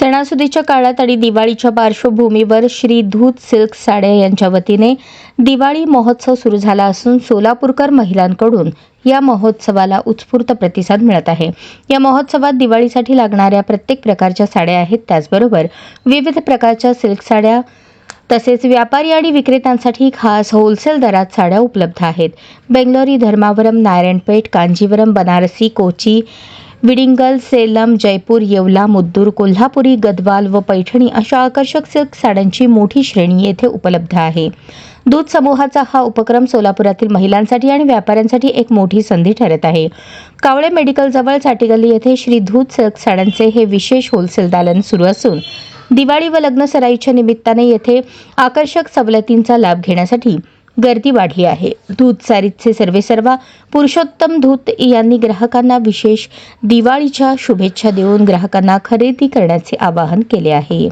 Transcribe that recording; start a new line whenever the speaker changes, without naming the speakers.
सणासुदीच्या काळात आणि दिवाळीच्या पार्श्वभूमीवर श्री धूत सिल्क साड्या यांच्या वतीने दिवाळी महोत्सव सुरू झाला असून सोलापूरकर महिलांकडून या महोत्सवाला उत्स्फूर्त प्रतिसाद मिळत आहे. या महोत्सवात दिवाळीसाठी लागणाऱ्या प्रत्येक प्रकारच्या साड्या आहेत. त्याचबरोबर विविध प्रकारच्या सिल्क साड्या तसेच व्यापारी आणि विक्रेत्यांसाठी खास होलसेल दरात साड्या उपलब्ध आहेत. बेंगलोरी धर्मावरम नारायणपेठ कांजीवरम बनारसी कोची विडिंगल सेलम जयपूर येवला मुद्दूर कोल्हापुरी गदवाल व पैठणी अशा आकर्षक सिल्क साड्यांची मोठी श्रेणी येथे उपलब्ध आहे. दूध समूहाचा हा उपक्रम सोलापुरातील महिलांसाठी आणि व्यापाऱ्यांसाठी एक मोठी संधी ठरत आहे. कावळे मेडिकल जवळ साटीगल्ली येथे श्री धूत सिल्क साड्यांचे हे विशेष होलसेल दालन सुरू असून दिवाळी व लग्न सराईच्या निमित्ताने येथे आकर्षक सवलतींचा लाभ घेण्यासाठी गर्दी वाढली आहे. धूत सारीचे सर्वेसर्वा पुरुषोत्तम धूत यांनी ग्राहकांना विशेष दिवाळीच्या शुभेच्छा देऊन ग्राहकांना खरेदी करण्याचे आवाहन केले आहे.